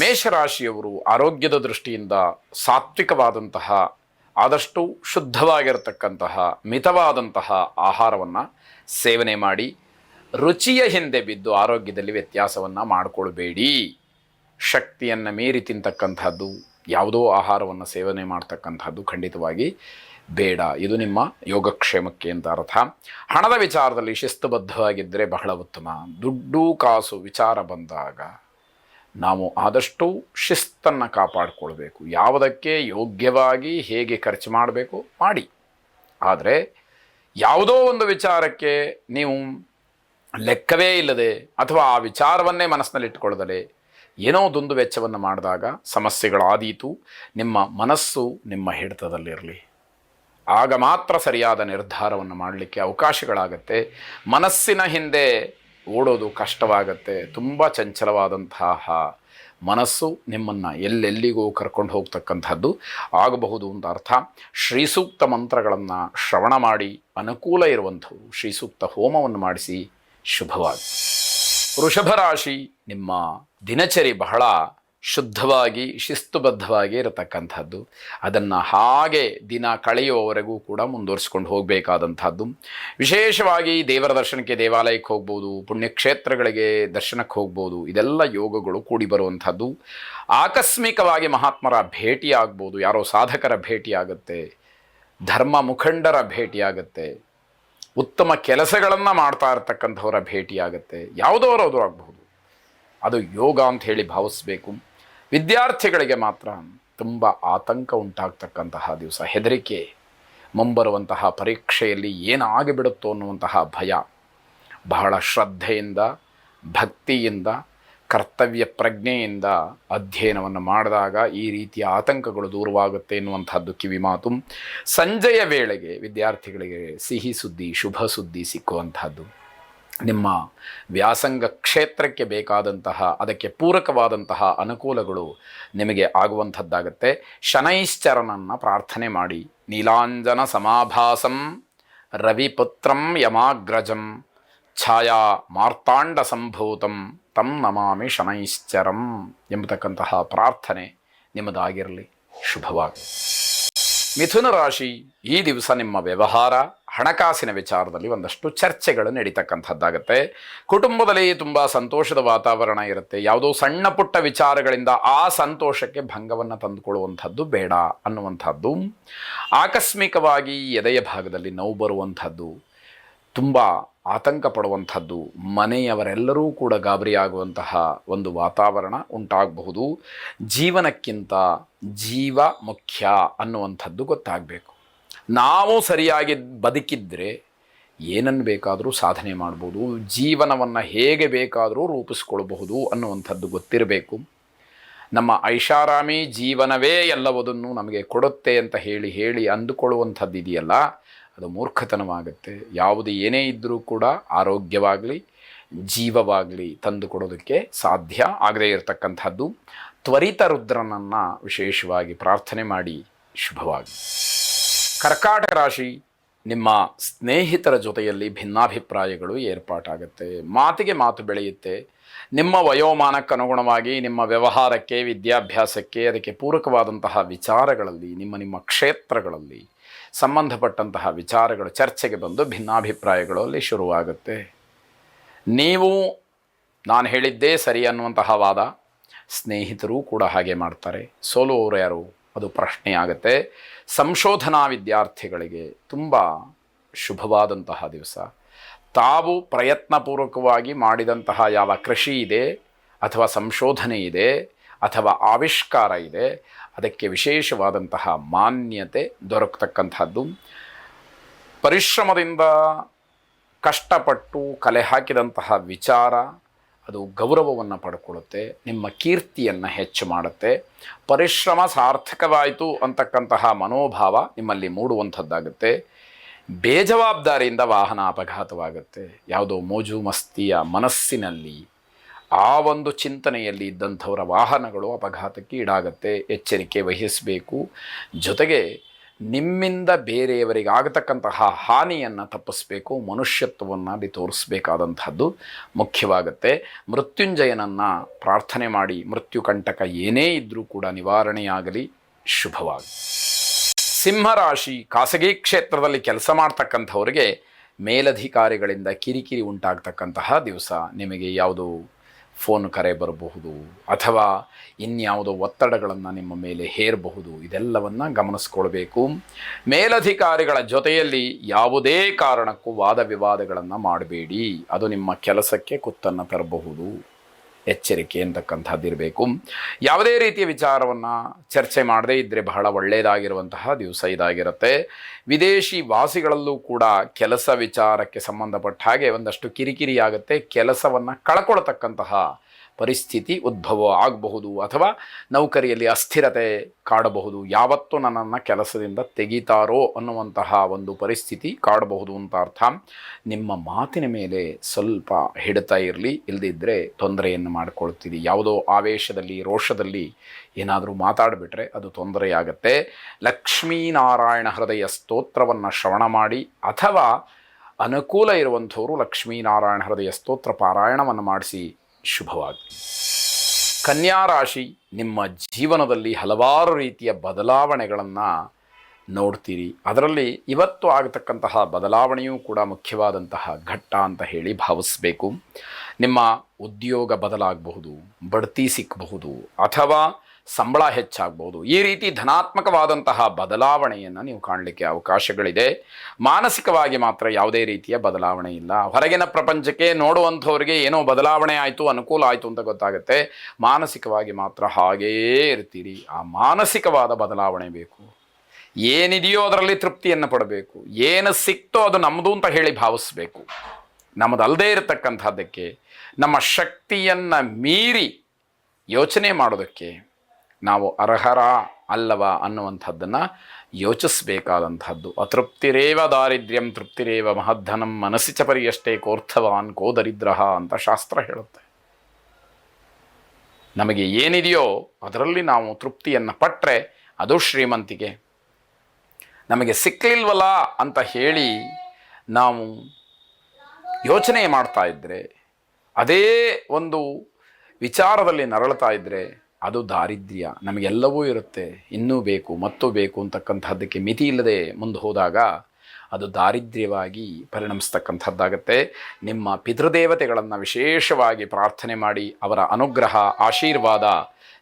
ಮೇಷರಾಶಿಯವರು ಆರೋಗ್ಯದ ದೃಷ್ಟಿಯಿಂದ ಸಾತ್ವಿಕವಾದಂತಹ, ಆದಷ್ಟು ಶುದ್ಧವಾಗಿರತಕ್ಕಂತಹ, ಮಿತವಾದಂತಹ ಆಹಾರವನ್ನು ಸೇವನೆ ಮಾಡಿ, ರುಚಿಯ ಹಿಂದೆ ಬಿದ್ದು ಆರೋಗ್ಯದಲ್ಲಿ ವ್ಯತ್ಯಾಸವನ್ನು ಮಾಡಿಕೊಳ್ಬೇಡಿ. ಶಕ್ತಿಯನ್ನು ಮೀರಿ ತಿಂತಕ್ಕಂಥದ್ದು ಯಾವುದೋ ಆಹಾರವನ್ನು ಸೇವನೆ ಮಾಡ್ತಕ್ಕಂಥದ್ದು ಖಂಡಿತವಾಗಿ ಬೇಡ. ಇದು ನಿಮ್ಮ ಯೋಗಕ್ಷೇಮಕ್ಕೆ ಅಂತ ಅರ್ಥ. ಹಣದ ವಿಚಾರದಲ್ಲಿ ಶಿಸ್ತುಬದ್ಧವಾಗಿದ್ದರೆ ಬಹಳ ಉತ್ತಮ. ದುಡ್ಡು, ಕಾಸು, ವಿಚಾರ ಬಂದಾಗ ನಾವು ಆದಷ್ಟು ಶಿಸ್ತನ್ನು ಕಾಪಾಡಿಕೊಳ್ಬೇಕು. ಯಾವುದಕ್ಕೆ ಯೋಗ್ಯವಾಗಿ ಹೇಗೆ ಖರ್ಚು ಮಾಡಬೇಕು ಮಾಡಿ. ಆದರೆ ಯಾವುದೋ ಒಂದು ವಿಚಾರಕ್ಕೆ ನೀವು ಲೆಕ್ಕವೇ ಇಲ್ಲದೆ ಅಥವಾ ಆ ವಿಚಾರವನ್ನೇ ಮನಸ್ಸಿನಲ್ಲಿಟ್ಟುಕೊಳ್ಳದಲೆ ಏನೋ ದುಂದು ವೆಚ್ಚವನ್ನು ಮಾಡಿದಾಗ ಸಮಸ್ಯೆಗಳಾದೀತು, ನಿಮ್ಮ ಮನಸ್ಸು ನಿಮ್ಮ ಹಿಡಿತದಲ್ಲಿರಲಿ. ಆಗ ಮಾತ್ರ ಸರಿಯಾದ ನಿರ್ಧಾರವನ್ನು ಮಾಡಲಿಕ್ಕೆ ಅವಕಾಶಗಳಾಗತ್ತೆ. ಮನಸ್ಸಿನ ಹಿಂದೆ ಓಡೋದು ಕಷ್ಟವಾಗತ್ತೆ, ತುಂಬ ಚಂಚಲವಾದಂತಹ ಮನಸ್ಸು ನಿಮ್ಮನ್ನು ಎಲ್ಲೆಲ್ಲಿಗೂ ಕರ್ಕೊಂಡು ಹೋಗ್ತಕ್ಕಂಥದ್ದು ಆಗಬಹುದು ಅಂತ ಅರ್ಥ. ಶ್ರೀಸೂಕ್ತ ಮಂತ್ರಗಳನ್ನು ಶ್ರವಣ ಮಾಡಿ, ಅನುಕೂಲ ಇರುವಂಥವು ಶ್ರೀಸೂಕ್ತ ಹೋಮವನ್ನು ಮಾಡಿಸಿ ಶುಭವಾಗಿ ವೃಷಭ ರಾಶಿ ನಿಮ್ಮ ದಿನಚರಿ ಬಹಳ ಶುದ್ಧವಾಗಿ, ಶಿಸ್ತುಬದ್ಧವಾಗಿ ಇರತಕ್ಕಂಥದ್ದು. ಅದನ್ನು ಹಾಗೆ ದಿನ ಕಳೆಯುವವರೆಗೂ ಕೂಡ ಮುಂದುವರಿಸ್ಕೊಂಡು ಹೋಗಬೇಕಾದಂಥದ್ದು. ವಿಶೇಷವಾಗಿ ದೇವರ ದರ್ಶನಕ್ಕೆ ದೇವಾಲಯಕ್ಕೆ ಹೋಗ್ಬೋದು, ಪುಣ್ಯಕ್ಷೇತ್ರಗಳಿಗೆ ದರ್ಶನಕ್ಕೆ ಹೋಗ್ಬೋದು, ಇದೆಲ್ಲ ಯೋಗಗಳು ಕೂಡಿ ಬರುವಂಥದ್ದು. ಆಕಸ್ಮಿಕವಾಗಿ ಮಹಾತ್ಮರ ಭೇಟಿ ಆಗ್ಬೋದು ಯಾರೋ ಸಾಧಕರ ಭೇಟಿ ಆಗುತ್ತೆ ಧರ್ಮ ಮುಖಂಡರ ಭೇಟಿ ಆಗುತ್ತೆ ಉತ್ತಮ ಕೆಲಸಗಳನ್ನು ಮಾಡ್ತಾ ಇರತಕ್ಕಂಥವರ ಭೇಟಿಯಾಗುತ್ತೆ, ಯಾವುದೋ ಆಗಬಹುದು ಅದು ಯೋಗ ಅಂತ ಹೇಳಿ ಭಾವಿಸಬೇಕು. ವಿದ್ಯಾರ್ಥಿಗಳಿಗೆ ಮಾತ್ರ ತುಂಬ ಆತಂಕ ಉಂಟಾಗ್ತಕ್ಕಂತಹ ದಿವಸ. ಹೆದರಿಕೆ, ಮುಂಬರುವಂತಹ ಪರೀಕ್ಷೆಯಲ್ಲಿ ಏನಾಗಿಬಿಡುತ್ತೋ ಅನ್ನುವಂತಹ ಭಯ, ಬಹಳ ಶ್ರದ್ಧೆಯಿಂದ, ಭಕ್ತಿಯಿಂದ, ಕರ್ತವ್ಯ ಪ್ರಜ್ಞೆಯಿಂದ ಅಧ್ಯಯನವನ್ನು ಮಾಡಿದಾಗ ಈ ರೀತಿಯ ಆತಂಕಗಳು ದೂರವಾಗುತ್ತೆ ಎನ್ನುವಂಥದ್ದು ಕಿವಿಮಾತು ಸಂಜೆಯ ವೇಳೆಗೆ ವಿದ್ಯಾರ್ಥಿಗಳಿಗೆ ಸಿಹಿ ಸುದ್ದಿ, ಶುಭ ಸುದ್ದಿ ಸಿಕ್ಕುವಂಥದ್ದು. ನಿಮ್ಮ ವ್ಯಾಸಂಗ ಕ್ಷೇತ್ರಕ್ಕೆ ಬೇಕಾದಂತಹ, ಅದಕ್ಕೆ ಪೂರಕವಾದಂತಹ ಅನುಕೂಲಗಳು ನಿಮಗೆ ಆಗುವಂಥದ್ದಾಗತ್ತೆ. ಶನೈಶ್ಚರನನ್ನು ಪ್ರಾರ್ಥನೆ ಮಾಡಿ. ನೀಲಾಂಜನ ಸಮಾಭಾಸಂ, ರವಿಪುತ್ರಂ ಯಮಾಗ್ರಜಂ, ಛಾಯಾ ಮಾರ್ತಾಂಡ ಸಂಭೂತಂ, ತಂ ನಮಾಮಿ ಶನೈಶ್ಚರಂ ಎಂಬತಕ್ಕಂತಹ ಪ್ರಾರ್ಥನೆ ನಿಮ್ಮದಾಗಿರಲಿ. ಶುಭವಾಗಿ ಮಿಥುನ ರಾಶಿ, ಈ ದಿವಸ ನಿಮ್ಮ ವ್ಯವಹಾರ. ಹಣಕಾಸಿನ ವಿಚಾರದಲ್ಲಿ ಒಂದಷ್ಟು ಚರ್ಚೆಗಳು ನಡೀತಕ್ಕಂಥದ್ದಾಗತ್ತೆ. ಕುಟುಂಬದಲ್ಲಿ ತುಂಬ ಸಂತೋಷದ ವಾತಾವರಣ ಇರುತ್ತೆ. ಯಾವುದೋ ಸಣ್ಣ ಪುಟ್ಟ ವಿಚಾರಗಳಿಂದ ಆ ಸಂತೋಷಕ್ಕೆ ಭಂಗವನ್ನು ತಂದುಕೊಳ್ಳುವಂಥದ್ದು ಬೇಡ ಅನ್ನುವಂಥದ್ದು. ಆಕಸ್ಮಿಕವಾಗಿ ಎದೆಯ ಭಾಗದಲ್ಲಿ ನೋವು ಬರುವಂಥದ್ದು, ತುಂಬ ಆತಂಕ ಪಡುವಂಥದ್ದು, ಮನೆಯವರೆಲ್ಲರೂ ಕೂಡ ಗಾಬರಿಯಾಗುವಂತಹ ಒಂದು ವಾತಾವರಣ ಉಂಟಾಗಬಹುದು. ಜೀವನಕ್ಕಿಂತ ಜೀವ ಮುಖ್ಯ ಅನ್ನುವಂಥದ್ದು ಗೊತ್ತಾಗಬೇಕು. ನಾವು ಸರಿಯಾಗಿ ಬದುಕಿದ್ರೆ ಏನನ್ನು ಬೇಕಾದರೂ ಸಾಧನೆ ಮಾಡ್ಬೋದು, ಜೀವನವನ್ನು ಹೇಗೆ ಬೇಕಾದರೂ ರೂಪಿಸ್ಕೊಳ್ಬಹುದು ಅನ್ನುವಂಥದ್ದು ಗೊತ್ತಿರಬೇಕು. ನಮ್ಮ ಐಷಾರಾಮಿ ಜೀವನವೇ ಎಲ್ಲವದನ್ನು ನಮಗೆ ಕೊಡುತ್ತೆ ಅಂತ ಹೇಳಿ ಹೇಳಿ ಅಂದುಕೊಳ್ಳುವಂಥದ್ದು ಇದೆಯಲ್ಲ, ಅದು ಮೂರ್ಖತನವಾಗುತ್ತೆ. ಯಾವುದು ಏನೇ ಇದ್ದರೂ ಕೂಡ ಆರೋಗ್ಯವಾಗಲಿ, ಜೀವವಾಗಲಿ ತಂದು ಕೊಡೋದಕ್ಕೆ ಸಾಧ್ಯ ಆಗದೇ ಇರತಕ್ಕಂಥದ್ದು. ತ್ವರಿತ ರುದ್ರನನ್ನು ವಿಶೇಷವಾಗಿ ಪ್ರಾರ್ಥನೆ ಮಾಡಿ ಶುಭವಾಗಿ ಕರ್ಕಾಟಕ ರಾಶಿ ನಿಮ್ಮ ಸ್ನೇಹಿತರ ಜೊತೆಯಲ್ಲಿ ಭಿನ್ನಾಭಿಪ್ರಾಯಗಳು ಏರ್ಪಾಟಾಗುತ್ತೆ. ಮಾತಿಗೆ ಮಾತು ಬೆಳೆಯುತ್ತೆ. ನಿಮ್ಮ ವಯೋಮಾನಕ್ಕನುಗುಣವಾಗಿ ನಿಮ್ಮ ವ್ಯವಹಾರಕ್ಕೆ, ವಿದ್ಯಾಭ್ಯಾಸಕ್ಕೆ, ಅದಕ್ಕೆ ಪೂರಕವಾದಂತಹ ವಿಚಾರಗಳಲ್ಲಿ, ನಿಮ್ಮ ನಿಮ್ಮ ಕ್ಷೇತ್ರಗಳಲ್ಲಿ ಸಂಬಂಧಪಟ್ಟಂತಹ ವಿಚಾರಗಳು, ಚರ್ಚೆಗೆ ಬಂದು ಭಿನ್ನಾಭಿಪ್ರಾಯಗಳಲ್ಲಿ ಶುರುವಾಗುತ್ತೆ. ನೀವು, ನಾನು ಹೇಳಿದ್ದೇ ಸರಿ ಅನ್ನುವಂತಹ ವಾದ ಸ್ನೇಹಿತರೂ ಕೂಡ ಹಾಗೆ ಮಾಡ್ತಾರೆ. ಸೋಲುವವರು ಯಾರು? ಅದು ಪ್ರಶ್ನೆ ಆಗುತ್ತೆ. ಸಂಶೋಧನಾ ವಿದ್ಯಾರ್ಥಿಗಳಿಗೆ ತುಂಬ ಶುಭವಾದಂತಹ ದಿವಸ. ತಾವು ಪ್ರಯತ್ನಪೂರ್ವಕವಾಗಿ ಮಾಡಿದಂತಹ ಯಾವ ಕೃಷಿ ಇದೆ, ಅಥವಾ ಸಂಶೋಧನೆ ಇದೆ, ಅಥವಾ ಆವಿಷ್ಕಾರ ಇದೆ, ಅದಕ್ಕೆ ವಿಶೇಷವಾದಂತಹ ಮಾನ್ಯತೆ ದೊರಕತಕ್ಕಂಥದ್ದು. ಪರಿಶ್ರಮದಿಂದ ಕಷ್ಟಪಟ್ಟು ಕಲೆ ಹಾಕಿದಂತಹ ವಿಚಾರ ಅದು ಗೌರವವನ್ನು ಪಡ್ಕೊಳ್ಳುತ್ತೆ, ನಿಮ್ಮ ಕೀರ್ತಿಯನ್ನು ಹೆಚ್ಚು ಮಾಡುತ್ತೆ. ಪರಿಶ್ರಮ ಸಾರ್ಥಕವಾಯಿತು ಅಂತಕ್ಕಂತಹ ಮನೋಭಾವ ನಿಮ್ಮಲ್ಲಿ ಮೂಡುವಂಥದ್ದಾಗುತ್ತೆ. ಬೇಜವಾಬ್ದಾರಿಯಿಂದ ವಾಹನ ಅಪಘಾತವಾಗುತ್ತೆ. ಯಾವುದೋ ಮೋಜು ಮಸ್ತಿಯ ಮನಸ್ಸಿನಲ್ಲಿ ಆ ಒಂದು ಚಿಂತನೆಯಲ್ಲಿ ಇದ್ದಂಥವರ ವಾಹನಗಳು ಅಪಘಾತಕ್ಕೆ ಈಡಾಗತ್ತೆ. ಎಚ್ಚರಿಕೆ ವಹಿಸಬೇಕು. ಜೊತೆಗೆ ನಿಮ್ಮಿಂದ ಬೇರೆಯವರಿಗೆ ಆಗತಕ್ಕಂತಹ ಹಾನಿಯನ್ನು ತಪ್ಪಿಸ್ಬೇಕು, ಮನುಷ್ಯತ್ವವನ್ನು ಅಲ್ಲಿ ತೋರಿಸ್ಬೇಕಾದಂತಹದ್ದು ಮುಖ್ಯವಾಗುತ್ತೆ. ಮೃತ್ಯುಂಜಯನನ್ನು ಪ್ರಾರ್ಥನೆ ಮಾಡಿ, ಮೃತ್ಯು ಕಂಟಕ ಏನೇ ಇದ್ದರೂ ಕೂಡ ನಿವಾರಣೆಯಾಗಲಿ, ಶುಭವಾಗಿ. ಸಿಂಹರಾಶಿ ಖಾಸಗಿ ಕ್ಷೇತ್ರದಲ್ಲಿ ಕೆಲಸ ಮಾಡ್ತಕ್ಕಂಥವ್ರಿಗೆ ಮೇಲಧಿಕಾರಿಗಳಿಂದ ಕಿರಿಕಿರಿ ಉಂಟಾಗ್ತಕ್ಕಂತಹ ದಿವಸ. ನಿಮಗೆ ಯಾವುದು ಫೋನ್ ಕರೆ ಬರಬಹುದು ಅಥವಾ ಇನ್ಯಾವುದೋ ಒತ್ತಡಗಳನ್ನು ನಿಮ್ಮ ಮೇಲೆ ಹೇರಬಹುದು, ಇದೆಲ್ಲವನ್ನು ಗಮನಿಸ್ಕೊಳ್ಬೇಕು. ಮೇಲಧಿಕಾರಿಗಳ ಜೊತೆಯಲ್ಲಿ ಯಾವುದೇ ಕಾರಣಕ್ಕೂ ವಾದ ವಿವಾದಗಳನ್ನು ಮಾಡಬೇಡಿ. ಅದು ನಿಮ್ಮ ಕೆಲಸಕ್ಕೆ ಕುತ್ತನ್ನು ತರಬಹುದು. ಎಚ್ಚರಿಕೆ ಅಂತಕ್ಕಂಥದ್ದು ಇರಬೇಕು. ಯಾವುದೇ ರೀತಿಯ ವಿಚಾರವನ್ನು ಚರ್ಚೆ ಮಾಡದೇ ಇದ್ದರೆ ಬಹಳ ಒಳ್ಳೆಯದಾಗಿರುವಂತಹ ದಿವಸ ಇದಾಗಿರುತ್ತೆ. ವಿದೇಶಿ ವಾಸಿಗಳಲ್ಲೂ ಕೂಡ ಕೆಲಸ ವಿಚಾರಕ್ಕೆ ಸಂಬಂಧಪಟ್ಟ ಹಾಗೆ ಒಂದಷ್ಟು ಕಿರಿಕಿರಿಯಾಗುತ್ತೆ. ಕೆಲಸವನ್ನು ಕಳ್ಕೊಳ್ತಕ್ಕಂತಹ ಪರಿಸ್ಥಿತಿ ಉದ್ಭವ ಆಗಬಹುದು ಅಥವಾ ನೌಕರಿಯಲ್ಲಿ ಅಸ್ಥಿರತೆ ಕಾಡಬಹುದು. ಯಾವತ್ತು ನನ್ನನ್ನು ಕೆಲಸದಿಂದ ತೆಗೀತಾರೋ ಅನ್ನುವಂತಹ ಒಂದು ಪರಿಸ್ಥಿತಿ ಕಾಡಬಹುದು ಅಂತ ಅರ್ಥ. ನಿಮ್ಮ ಮಾತಿನ ಮೇಲೆ ಸ್ವಲ್ಪ ಹಿಡಿತಾ ಇರಲಿ ಇಲ್ಲದಿದ್ದರೆ ತೊಂದರೆಯನ್ನು ಮಾಡಿಕೊಳ್ತೀರಿ. ಯಾವುದೋ ಆವೇಶದಲ್ಲಿ, ರೋಷದಲ್ಲಿ ಏನಾದರೂ ಮಾತಾಡಿಬಿಟ್ರೆ ಅದು ತೊಂದರೆಯಾಗತ್ತೆ. ಲಕ್ಷ್ಮೀನಾರಾಯಣ ಹೃದಯ ಸ್ತೋತ್ರವನ್ನು ಶ್ರವಣ ಮಾಡಿ, ಅಥವಾ ಅನುಕೂಲ ಇರುವಂಥವರು ಲಕ್ಷ್ಮೀನಾರಾಯಣ ಹೃದಯ ಸ್ತೋತ್ರ ಪಾರಾಯಣವನ್ನು ಮಾಡಿಸಿ ಶುಭವಾಗಿ. ಕನ್ಯಾ ರಾಶಿ, ನಿಮ್ಮ ಜೀವನದಲ್ಲಿ ಹಲವಾರು ರೀತಿಯ ಬದಲಾವಣೆಗಳನ್ನು ನೋಡ್ತೀರಿ. ಅದರಲ್ಲಿ ಇವತ್ತು ಆಗತಕ್ಕಂತಹ ಬದಲಾವಣೆಯೂ ಕೂಡ ಮುಖ್ಯವಾದಂತಹ ಘಟ್ಟ ಅಂತ ಹೇಳಿ ಭಾವಿಸಬೇಕು. ನಿಮ್ಮ ಉದ್ಯೋಗ ಬದಲಾಗಬಹುದು, ಬಡ್ತಿ ಸಿಕ್ಕಬಹುದು ಅಥವಾ ಸಂಬಳ ಹೆಚ್ಚಾಗ್ಬೋದು. ಈ ರೀತಿ ಧನಾತ್ಮಕವಾದಂತಹ ಬದಲಾವಣೆಯನ್ನು ನೀವು ಕಾಣಲಿಕ್ಕೆ ಅವಕಾಶಗಳಿದೆ. ಮಾನಸಿಕವಾಗಿ ಮಾತ್ರ ಯಾವುದೇ ರೀತಿಯ ಬದಲಾವಣೆ ಇಲ್ಲ. ಹೊರಗಿನ ಪ್ರಪಂಚಕ್ಕೆ ನೋಡುವಂಥವ್ರಿಗೆ ಏನೋ ಬದಲಾವಣೆ ಆಯಿತು, ಅನುಕೂಲ ಆಯಿತು ಅಂತ ಗೊತ್ತಾಗುತ್ತೆ. ಮಾನಸಿಕವಾಗಿ ಮಾತ್ರ ಹಾಗೇ ಇರ್ತೀರಿ. ಆ ಮಾನಸಿಕವಾದ ಬದಲಾವಣೆ ಬೇಕು. ಏನಿದೆಯೋ ಅದರಲ್ಲಿ ತೃಪ್ತಿಯನ್ನು ಪಡಬೇಕು. ಏನು ಸಿಕ್ತೋ ಅದು ನಮ್ಮದು ಅಂತ ಹೇಳಿ ಭಾವಿಸ್ಬೇಕು. ನಮ್ಮದಲ್ಲದೆ ಇರತಕ್ಕಂಥದ್ದಕ್ಕೆ, ನಮ್ಮ ಶಕ್ತಿಯನ್ನು ಮೀರಿ ಯೋಚನೆ ಮಾಡೋದಕ್ಕೆ ನಾವು ಅರ್ಹರ ಅಲ್ಲವ ಅನ್ನುವಂಥದ್ದನ್ನು ಯೋಚಿಸಬೇಕಾದಂಥದ್ದು. ಅತೃಪ್ತಿರೇವ ದಾರಿದ್ರ್ಯಂ, ತೃಪ್ತಿರೇವ ಮಹದ್ಧನಂ, ಮನಸ್ಸಿ ಚ ಕೋರ್ಥವಾನ್, ಕೋ ದರಿದ್ರ ಅಂತ ಶಾಸ್ತ್ರ ಹೇಳುತ್ತೆ. ನಮಗೆ ಏನಿದೆಯೋ ಅದರಲ್ಲಿ ನಾವು ತೃಪ್ತಿಯನ್ನು ಪಟ್ಟರೆ ಅದು ಶ್ರೀಮಂತಿಗೆ. ನಮಗೆ ಸಿಕ್ಕಲಿಲ್ವಲ್ಲ ಅಂತ ಹೇಳಿ ನಾವು ಯೋಚನೆ ಮಾಡ್ತಾ ಇದ್ದರೆ ಅದೇ ಒಂದು ವಿಚಾರದಲ್ಲಿ ನರಳ್ತಾ ಇದ್ದರೆ ಅದು ದಾರಿದ್ರ್ಯ. ನಮಗೆಲ್ಲವೂ ಇರುತ್ತೆ. ಇನ್ನೂ ಬೇಕು, ಮತ್ತೂ ಬೇಕು ಅಂತಕ್ಕಂಥದ್ದಕ್ಕೆ ಮಿತಿ ಇಲ್ಲದೆ ಮುಂದೆ ಹೋದಾಗ ಅದು ದಾರಿದ್ರ್ಯವಾಗಿ ಪರಿಣಮಿಸ್ತಕ್ಕಂಥದ್ದಾಗತ್ತೆ ನಿಮ್ಮ ಪಿತೃದೇವತೆಗಳನ್ನು ವಿಶೇಷವಾಗಿ ಪ್ರಾರ್ಥನೆ ಮಾಡಿ, ಅವರ ಅನುಗ್ರಹ, ಆಶೀರ್ವಾದ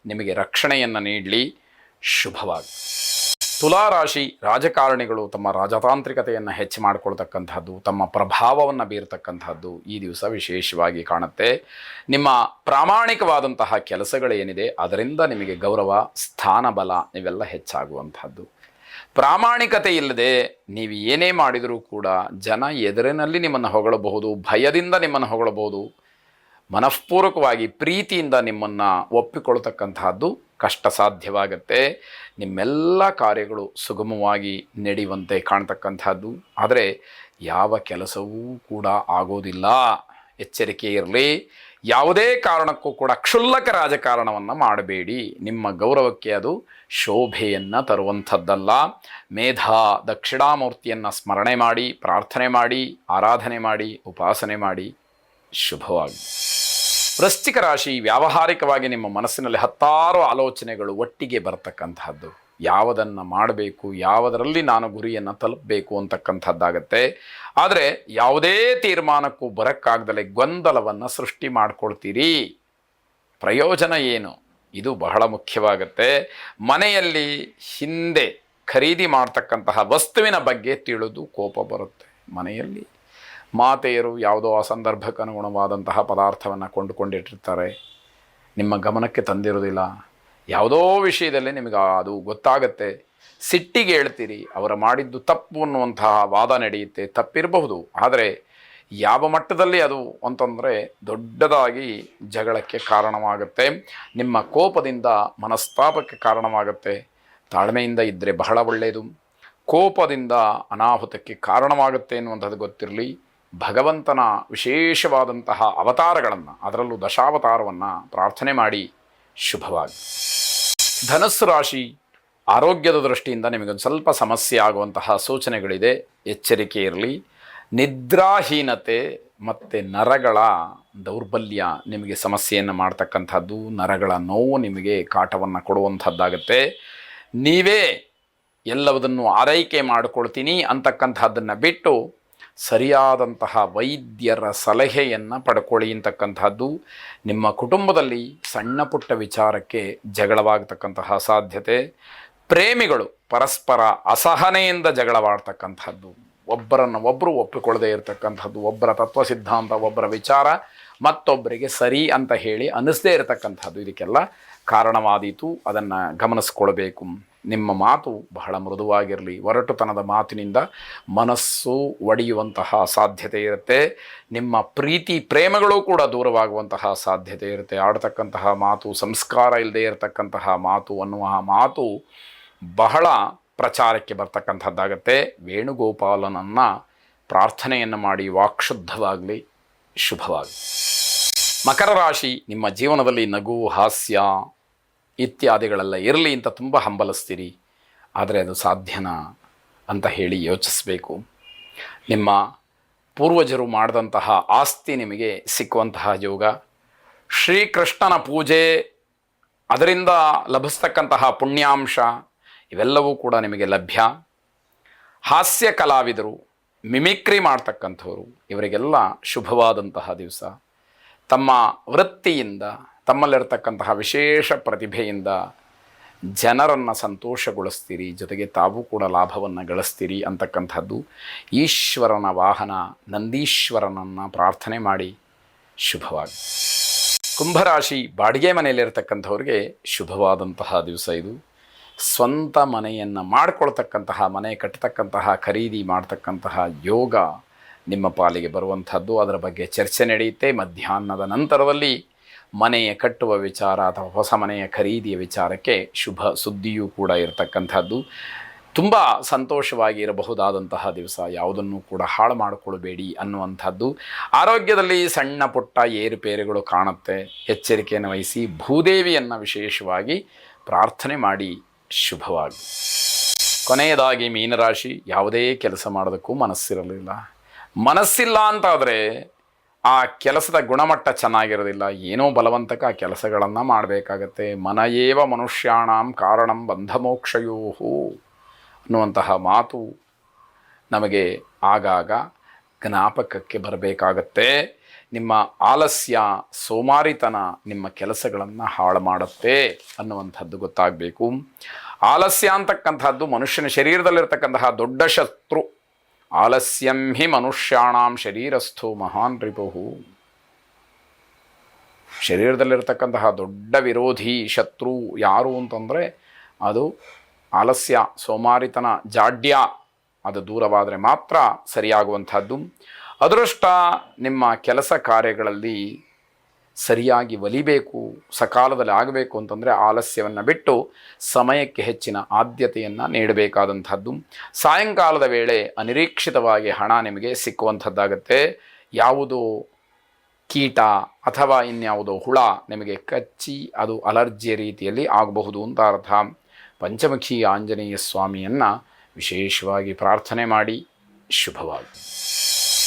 ನಿಮಗೆ ರಕ್ಷಣೆಯನ್ನು ನೀಡಲಿ. ಶುಭವಾಗಿ ತುಲಾರಾಶಿ ರಾಜಕಾರಣಿಗಳು ತಮ್ಮ ರಾಜತಾಂತ್ರಿಕತೆಯನ್ನು ಹೆಚ್ಚು ಮಾಡಿಕೊಳ್ತಕ್ಕಂಥದ್ದು ತಮ್ಮ ಪ್ರಭಾವವನ್ನು ಬೀರ್ತಕ್ಕಂಥದ್ದು ಈ ದಿವಸ ವಿಶೇಷವಾಗಿ ಕಾಣುತ್ತೆ. ನಿಮ್ಮ ಪ್ರಾಮಾಣಿಕವಾದಂತಹ ಕೆಲಸಗಳೇನಿದೆ, ಅದರಿಂದ ನಿಮಗೆ ಗೌರವ, ಸ್ಥಾನಬಲ ಇವೆಲ್ಲ ಹೆಚ್ಚಾಗುವಂಥದ್ದು ಪ್ರಾಮಾಣಿಕತೆ ಇಲ್ಲದೆ ನೀವು ಏನೇ ಮಾಡಿದರೂ ಕೂಡ ಜನ ಎದುರಿನಲ್ಲಿ ನಿಮ್ಮನ್ನು ಹೊಗಳಬಹುದು, ಭಯದಿಂದ ನಿಮ್ಮನ್ನು ಹೊಗಳಬಹುದು. ಮನಃಪೂರ್ವಕವಾಗಿ ಪ್ರೀತಿಯಿಂದ ನಿಮ್ಮನ್ನು ಒಪ್ಪಿಕೊಳ್ತಕ್ಕಂತಹದ್ದು ಕಷ್ಟ ಸಾಧ್ಯವಾಗತ್ತೆ ನಿಮ್ಮೆಲ್ಲ ಕಾರ್ಯಗಳು ಸುಗಮವಾಗಿ ನಡೆಯುವಂತೆ ಕಾಣ್ತಕ್ಕಂಥದ್ದು ಆದರೆ ಯಾವ ಕೆಲಸವೂ ಕೂಡ ಆಗೋದಿಲ್ಲ. ಎಚ್ಚರಿಕೆ ಇರಲಿ. ಯಾವುದೇ ಕಾರಣಕ್ಕೂ ಕೂಡ ಕ್ಷುಲ್ಲಕ ರಾಜಕಾರಣವನ್ನು ಮಾಡಬೇಡಿ. ನಿಮ್ಮ ಗೌರವಕ್ಕೆ ಅದು ಶೋಭೆಯನ್ನು ತರುವಂಥದ್ದಲ್ಲ. ಮೇಧಾ ದಕ್ಷಿಣಾಮೂರ್ತಿಯನ್ನು ಸ್ಮರಣೆ ಮಾಡಿ, ಪ್ರಾರ್ಥನೆ ಮಾಡಿ, ಆರಾಧನೆ ಮಾಡಿ, ಉಪಾಸನೆ ಮಾಡಿ. ಶುಭವಾಗಿ. ವೃಶ್ಚಿಕ ರಾಶಿ ವ್ಯಾವಹಾರಿಕವಾಗಿ ನಿಮ್ಮ ಮನಸ್ಸಿನಲ್ಲಿ ಹತ್ತಾರು ಆಲೋಚನೆಗಳು ಒಟ್ಟಿಗೆ ಬರತಕ್ಕಂತಹದ್ದು. ಯಾವುದನ್ನು ಮಾಡಬೇಕು, ಯಾವುದರಲ್ಲಿ ನಾನು ಗುರಿಯನ್ನು ತಲುಪಬೇಕು ಅಂತಕ್ಕಂಥದ್ದಾಗತ್ತೆ. ಆದರೆ ಯಾವುದೇ ತೀರ್ಮಾನಕ್ಕೂ ಬರೋಕ್ಕಾಗ್ದಲೆ ಗೊಂದಲವನ್ನು ಸೃಷ್ಟಿ ಮಾಡ್ಕೊಳ್ತೀರಿ. ಪ್ರಯೋಜನ ಏನು? ಇದು ಬಹಳ ಮುಖ್ಯವಾಗುತ್ತೆ. ಮನೆಯಲ್ಲಿ ಹಿಂದೆ ಖರೀದಿ ಮಾಡ್ತಕ್ಕಂತಹ ವಸ್ತುವಿನ ಬಗ್ಗೆ ತಿಳಿದು ಕೋಪ ಬರುತ್ತೆ. ಮನೆಯಲ್ಲಿ ಮಾತೆಯರು ಯಾವುದೋ ಆ ಸಂದರ್ಭಕ್ಕೆ ಅನುಗುಣವಾದಂತಹ ಪದಾರ್ಥವನ್ನು ಕೊಂಡುಕೊಂಡಿಟ್ಟಿರ್ತಾರೆ. ನಿಮ್ಮ ಗಮನಕ್ಕೆ ತಂದಿರೋದಿಲ್ಲ ಯಾವುದೋ ವಿಷಯದಲ್ಲಿ ನಿಮಗೆ ಅದು ಗೊತ್ತಾಗತ್ತೆ. ಸಿಟ್ಟಿಗೆ ಹೇಳ್ತೀರಿ, ಅವರ ಮಾಡಿದ್ದು ತಪ್ಪು ಅನ್ನುವಂತಹ ವಾದ ನಡೆಯುತ್ತೆ. ತಪ್ಪಿರಬಹುದು. ಆದರೆ ಯಾವ ಮಟ್ಟದಲ್ಲಿ ಅದು ಅಂತಂದರೆ ದೊಡ್ಡದಾಗಿ ಜಗಳಕ್ಕೆ ಕಾರಣವಾಗುತ್ತೆ. ನಿಮ್ಮ ಕೋಪದಿಂದ ಮನಸ್ತಾಪಕ್ಕೆ ಕಾರಣವಾಗುತ್ತೆ. ತಾಳ್ಮೆಯಿಂದ ಇದ್ದರೆ ಬಹಳ ಒಳ್ಳೆಯದು ಕೋಪದಿಂದ ಅನಾಹುತಕ್ಕೆ ಕಾರಣವಾಗುತ್ತೆ ಅನ್ನುವಂಥದ್ದು ಗೊತ್ತಿರಲಿ. ಭಗವಂತನ ವಿಶೇಷವಾದಂತಹ ಅವತಾರಗಳನ್ನು, ಅದರಲ್ಲೂ ದಶಾವತಾರವನ್ನು ಪ್ರಾರ್ಥನೆ ಮಾಡಿ ಶುಭವಾಗಿ ಧನಸ್ಸು ರಾಶಿ ಆರೋಗ್ಯದ ದೃಷ್ಟಿಯಿಂದ ನಿಮಗೊಂದು ಸ್ವಲ್ಪ ಸಮಸ್ಯೆ ಆಗುವಂತಹ ಸೂಚನೆಗಳಿದೆ. ಎಚ್ಚರಿಕೆ ಇರಲಿ. ನಿದ್ರಾಹೀನತೆ ಮತ್ತು ನರಗಳ ದೌರ್ಬಲ್ಯ ನಿಮಗೆ ಸಮಸ್ಯೆಯನ್ನು ಮಾಡ್ತಕ್ಕಂಥದ್ದು, ನರಗಳ ನೋವು ನಿಮಗೆ ಕಾಟವನ್ನು ಕೊಡುವಂಥದ್ದಾಗತ್ತೆ. ನೀವೇ ಎಲ್ಲವುದನ್ನು ಆರೈಕೆ ಮಾಡಿಕೊಳ್ತೀನಿ ಅಂತಕ್ಕಂಥದ್ದನ್ನು ಬಿಟ್ಟು ಸರಿಯಾದಂತಹ ವೈದ್ಯರ ಸಲಹೆಯನ್ನು ಪಡ್ಕೊಳ್ಳಿ ಅಂತಕ್ಕಂಥದ್ದು ನಿಮ್ಮ ಕುಟುಂಬದಲ್ಲಿ ಸಣ್ಣ ಪುಟ್ಟ ವಿಚಾರಕ್ಕೆ ಜಗಳವಾಗತಕ್ಕಂತಹ ಸಾಧ್ಯತೆ. ಪ್ರೇಮಿಗಳು ಪರಸ್ಪರ ಅಸಹನೆಯಿಂದ ಜಗಳವಾಡ್ತಕ್ಕಂಥದ್ದು. ಒಬ್ಬರನ್ನು ಒಬ್ಬರು ಒಪ್ಪಿಕೊಳ್ಳದೇ ಇರತಕ್ಕಂಥದ್ದು, ಒಬ್ಬರ ತತ್ವ ಸಿದ್ಧಾಂತ, ಒಬ್ಬರ ವಿಚಾರ ಮತ್ತೊಬ್ಬರಿಗೆ ಸರಿ ಅಂತ ಹೇಳಿ ಅನ್ನಿಸದೇ ಇರತಕ್ಕಂಥದ್ದು. ಇದಕ್ಕೆಲ್ಲ ಕಾರಣವಾದೀತು. ಅದನ್ನು ಗಮನಿಸ್ಕೊಳ್ಬೇಕು. ನಿಮ್ಮ ಮಾತು ಬಹಳ ಮೃದುವಾಗಿರಲಿ. ಒರಟುತನದ ಮಾತಿನಿಂದ ಮನಸ್ಸು ಒಡೆಯುವಂತಹ ಸಾಧ್ಯತೆ ಇರುತ್ತೆ. ನಿಮ್ಮ ಪ್ರೀತಿ, ಪ್ರೇಮಗಳು ಕೂಡ ದೂರವಾಗುವಂತಹ ಸಾಧ್ಯತೆ ಇರುತ್ತೆ. ಆಡ್ತಕ್ಕಂತಹ ಮಾತು, ಸಂಸ್ಕಾರ ಇಲ್ಲದೆ ಇರತಕ್ಕಂತಹ ಮಾತು ಅನ್ನುವ ಮಾತು ಬಹಳ ಪ್ರಚಾರಕ್ಕೆ ಬರ್ತಕ್ಕಂಥದ್ದಾಗತ್ತೆ. ವೇಣುಗೋಪಾಲನನ್ನು ಪ್ರಾರ್ಥನೆಯನ್ನು ಮಾಡಿ ವಾಕ್ಶುದ್ಧವಾಗಲಿ ಶುಭವಾಗಲಿ. ಮಕರ ರಾಶಿ ನಿಮ್ಮ ಜೀವನದಲ್ಲಿ ನಗು ಹಾಸ್ಯ ಇತ್ಯಾದಿಗಳೆಲ್ಲ ಇರಲಿ ಅಂತ ತುಂಬ ಹಂಬಲಿಸ್ತೀರಿ, ಆದರೆ ಅದು ಸಾಧ್ಯನಾ ಅಂತ ಹೇಳಿ ಯೋಚಿಸಬೇಕು. ನಿಮ್ಮ ಪೂರ್ವಜರು ಮಾಡಿದಂತಹ ಆಸ್ತಿ ನಿಮಗೆ ಸಿಕ್ಕುವಂತಹ ಯೋಗ, ಶ್ರೀಕೃಷ್ಣನ ಪೂಜೆ, ಅದರಿಂದ ಲಭಿಸ್ತಕ್ಕಂತಹ ಪುಣ್ಯಾಂಶ, ಇವೆಲ್ಲವೂ ಕೂಡ ನಿಮಗೆ ಲಭ್ಯ. ಹಾಸ್ಯ ಕಲಾವಿದರು, ಮಿಮಿಕ್ರಿ ಮಾಡ್ತಕ್ಕಂಥವರು, ಇವರಿಗೆಲ್ಲ ಶುಭವಾದಂತಹ ದಿವಸ. ತಮ್ಮ ವೃತ್ತಿಯಿಂದ ತಮ್ಮಲ್ಲಿರ್ತಕ್ಕಂತಹ ವಿಶೇಷ ಪ್ರತಿಭೆಯಿಂದ ಜನರನ್ನು ಸಂತೋಷಗೊಳಿಸ್ತೀರಿ, ಜೊತೆಗೆ ತಾವು ಕೂಡ ಲಾಭವನ್ನು ಗಳಿಸ್ತೀರಿ ಅಂತಕ್ಕಂಥದ್ದು ಈಶ್ವರನ ವಾಹನ, ನಂದೀಶ್ವರನನ್ನು ಪ್ರಾರ್ಥನೆ ಮಾಡಿ ಶುಭವಾಗಿ. ಕುಂಭರಾಶಿ ಬಾಡಿಗೆ ಮನೆಯಲ್ಲಿರ್ತಕ್ಕಂಥವ್ರಿಗೆ ಶುಭವಾದಂತಹ ದಿವಸ ಇದು. ಸ್ವಂತ ಮನೆಯನ್ನು ಮಾಡಿಕೊಳ್ತಕ್ಕಂತಹ, ಮನೆ ಕಟ್ಟತಕ್ಕಂತಹ, ಖರೀದಿ ಮಾಡ್ತಕ್ಕಂತಹ ಯೋಗ ನಿಮ್ಮ ಪಾಲಿಗೆ ಬರುವಂಥದ್ದು. ಅದರ ಬಗ್ಗೆ ಚರ್ಚೆ ನಡೆಯುತ್ತೆ. ಮಧ್ಯಾಹ್ನದ ನಂತರದಲ್ಲಿ ಮನೆಯ ಕಟ್ಟುವ ವಿಚಾರ ಅಥವಾ ಹೊಸ ಮನೆಯ ಖರೀದಿಯ ವಿಚಾರಕ್ಕೆ ಶುಭ ಸುದ್ದಿಯೂ ಕೂಡ ಇರತಕ್ಕಂಥದ್ದು. ತುಂಬ ಸಂತೋಷವಾಗಿ ಇರಬಹುದಾದಂತಹ ದಿವಸ. ಯಾವುದನ್ನು ಕೂಡ ಹಾಳು ಮಾಡಿಕೊಳ್ಬೇಡಿ ಅನ್ನುವಂಥದ್ದು. ಆರೋಗ್ಯದಲ್ಲಿ ಸಣ್ಣ ಪುಟ್ಟ ಏರುಪೇರುಗಳು ಕಾಣುತ್ತೆ. ಎಚ್ಚರಿಕೆಯನ್ನು ವಹಿಸಿ ಭೂದೇವಿಯನ್ನು ವಿಶೇಷವಾಗಿ ಪ್ರಾರ್ಥನೆ ಮಾಡಿ ಶುಭವಾಗಿ. ಕೊನೆಯದಾಗಿ ಮೀನರಾಶಿ ಯಾವುದೇ ಕೆಲಸ ಮಾಡೋದಕ್ಕೂ ಮನಸ್ಸಿರಲಿಲ್ಲ. ಮನಸ್ಸಿಲ್ಲ ಅಂತಾದರೆ ಆ ಕೆಲಸದ ಗುಣಮಟ್ಟ ಚೆನ್ನಾಗಿರೋದಿಲ್ಲ, ಏನೋ ಬಲವಂತಕ ಆ ಕೆಲಸಗಳನ್ನು ಮಾಡಬೇಕಾಗತ್ತೆ. ಮನಯೇವ ಮನುಷ್ಯಾಣಂ ಕಾರಣಂ ಬಂಧಮೋಕ್ಷಯೋಹು ಅನ್ನುವಂತಹ ಮಾತು ನಮಗೆ ಆಗಾಗ ಜ್ಞಾಪಕಕ್ಕೆ ಬರಬೇಕಾಗತ್ತೆ. ನಿಮ್ಮ ಆಲಸ್ಯ, ಸೋಮಾರಿತನ ನಿಮ್ಮ ಕೆಲಸಗಳನ್ನು ಹಾಳು ಮಾಡುತ್ತೆ ಅನ್ನುವಂಥದ್ದು ಗೊತ್ತಾಗಬೇಕು. ಆಲಸ್ಯ ಅಂತಕ್ಕಂಥದ್ದು ಮನುಷ್ಯನ ಶರೀರದಲ್ಲಿರ್ತಕ್ಕಂತಹ ದೊಡ್ಡ ಶತ್ರು. ಆಲಸ್ಯಂ ಹಿ ಮನುಷ್ಯಾಣಾಂ ಶರೀರಸ್ಥೋ ಮಹಾನ್ ರಿಪುಹು ಶರೀರದಲ್ಲಿರ್ತಕ್ಕಂತಹ ದೊಡ್ಡ ವಿರೋಧಿ ಶತ್ರು ಯಾರು ಅಂತಂದರೆ ಅದು ಆಲಸ್ಯ, ಸೋಮಾರಿತನ, ಜಾಡ್ಯ, ಅದು ದೂರವಾದರೆ ಮಾತ್ರ ಸರಿಯಾಗುವಂಥದ್ದು. ಅದೃಷ್ಟ ನಿಮ್ಮ ಕೆಲಸ ಕಾರ್ಯಗಳಲ್ಲಿ ಸರಿಯಾಗಿ ಒಲಿಬೇಕು, ಸಕಾಲದಲ್ಲಿ ಆಗಬೇಕು ಅಂತಂದರೆ ಆಲಸ್ಯವನ್ನು ಬಿಟ್ಟು ಸಮಯಕ್ಕೆ ಹೆಚ್ಚಿನ ಆದ್ಯತೆಯನ್ನು ನೀಡಬೇಕಾದಂಥದ್ದು. ಸಾಯಂಕಾಲದ ವೇಳೆ ಅನಿರೀಕ್ಷಿತವಾಗಿ ಹಣ ನಿಮಗೆ ಸಿಕ್ಕುವಂಥದ್ದಾಗತ್ತೆ. ಯಾವುದು ಕೀಟ ಅಥವಾ ಇನ್ಯಾವುದೋ ಹುಳ ನಿಮಗೆ ಕಚ್ಚಿ ಅದು ಅಲರ್ಜಿಯ ರೀತಿಯಲ್ಲಿ ಆಗಬಹುದು ಅಂತ ಅರ್ಥ. ಪಂಚಮುಖಿ ಆಂಜನೇಯ ಸ್ವಾಮಿಯನ್ನು ವಿಶೇಷವಾಗಿ ಪ್ರಾರ್ಥನೆ ಮಾಡಿ. ಶುಭವಾಗಿ